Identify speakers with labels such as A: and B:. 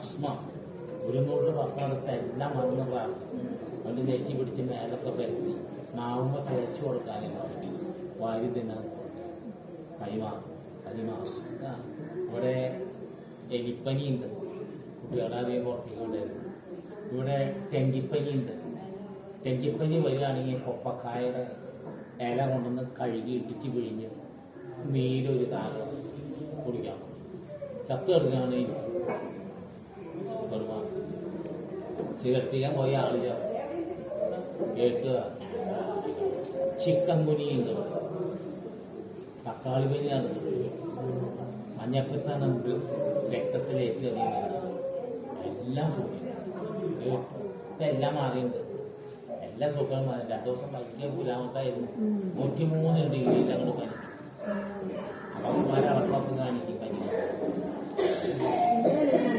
A: ഭസ്മം ഒരു നൂറ് ഭസ്മം എടുത്ത് എല്ലാം മണ്ണ് പ്രാർത്ഥിച്ചു അതുകൊണ്ട് നെറ്റി പിടിച്ച് മേലൊക്കെ പരത്തി നാവുമ്പോൾ തേച്ച് കൊടുക്കാനും വാരി തിന്നാൻ കൈമ ഇവിടെ എലിപ്പനിയുണ്ട്. കുട്ടികളാരെയും പുറത്തേക്ക് കൊണ്ടുവരുന്നു ഇവിടെ ടെങ്കിപ്പനിയുണ്ട്. ടെങ്കിപ്പനി വരികയാണെങ്കിൽ കൊപ്പക്കായുടെ ഇല കൊണ്ടുവന്ന് കഴുകി ഇടിച്ച് പിഴിഞ്ഞ് നീരൊരു കാലം കുടിക്കാം. ചത്ത് കിടക്കുകയാണെങ്കിൽ ചികിത്സിക്കാൻ പോയ ആൾ കേട്ടുക ചിക്കൻ കുനിയുണ്ട് തക്കാളി പനിയാണ് മഞ്ഞപ്പിത്താണ് നമുക്ക് രക്തത്തിൽ ഏറ്റവും അധികം എല്ലാം ഇപ്പം എല്ലാം മാറിയുണ്ട്. എല്ലാ സുഖങ്ങളും മാറി രണ്ടു ദിവസം ഭയങ്കര പുരാമത്തായിരുന്നു നൂറ്റിമൂന്ന് ഡിഗ്രിയിൽ അങ്ങോട്ട് പനി.